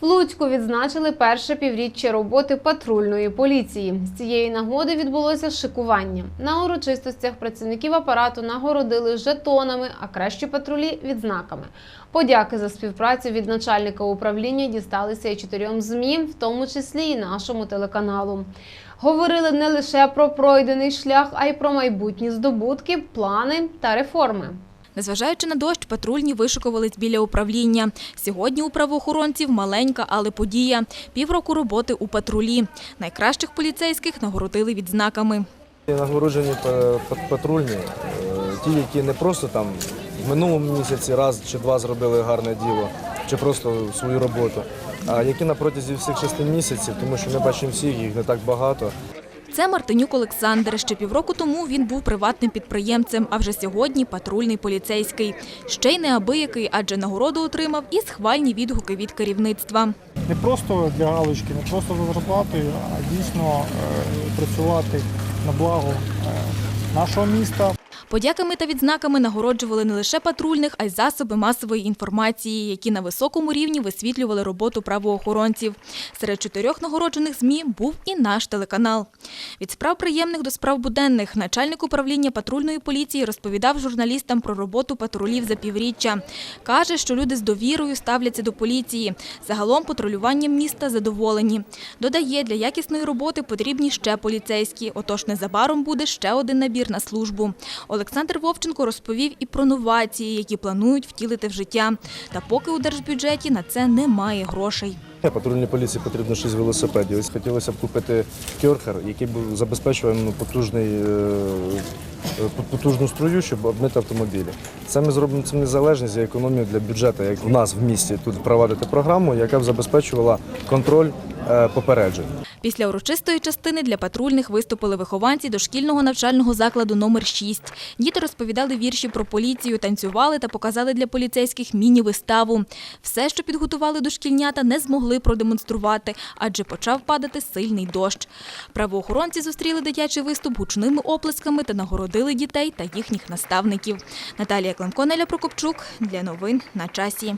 В Луцьку відзначили перше півріччя роботи патрульної поліції. З цієї нагоди відбулося шикування. На урочистостях працівників апарату нагородили жетонами, а кращі патрулі відзнаками. Подяки за співпрацю від начальника управління дісталися і чотирьом змі, в тому числі і нашому телеканалу. Говорили не лише про пройдений шлях, а й про майбутні здобутки, плани та реформи. Незважаючи на дощ, патрульні вишукувались біля управління. Сьогодні у правоохоронців маленька, але подія. Півроку роботи у патрулі. Найкращих поліцейських нагородили відзнаками. Нагороджені па- па- патрульні, е, ті, які не просто там в минулому місяці раз чи два зробили гарне діло, чи просто свою роботу, а які на протязі всіх шести місяців, тому що ми бачимо всіх, їх не так багато. Це Мартинюк Олександр. Ще півроку тому він був приватним підприємцем, а вже сьогодні патрульний поліцейський. Ще й неабиякий, адже нагороду отримав і схвальні відгуки від керівництва. не просто для галочки, не просто за зарплатою, а дійсно е, працювати на благо е, нашого міста. Подяками та відзнаками нагороджували не лише патрульних, а й засоби масової інформації, які на високому рівні висвітлювали роботу правоохоронців. Серед чотирьох нагороджених ЗМІ був і наш телеканал. Від справ приємних до справ буденних начальник управління патрульної поліції розповідав журналістам про роботу патрулів за півріччя. Каже, що люди з довірою ставляться до поліції. Загалом патрулюванням міста задоволені. Додає, для якісної роботи потрібні ще поліцейські, отож незабаром буде ще один набір на службу. Олександр Вовченко розповів і про новації, які планують втілити в життя. Та поки у держбюджеті на це немає грошей. Патрульній поліції потрібно 6 велосипедів. Ось Хотілося б купити кьорхер, який б забезпечував потужний, е, е, потужну струю, щоб обмити автомобілі. Це ми зробимо цим незалежність і економію для бюджету, як в нас в місті тут впровадити програму, яка б забезпечувала контроль е, попереджень. Після урочистої частини для патрульних виступили вихованці дошкільного навчального закладу номер 6. Діти розповідали вірші про поліцію, танцювали та показали для поліцейських міні-виставу. Все, що підготували дошкільнята, не змогли продемонструвати, адже почав падати сильний дощ. Правоохоронці зустріли дитячий виступ гучними оплесками та нагородили дітей та їхніх наставників. Наталія Климко, Неля Прокопчук для новин на часі.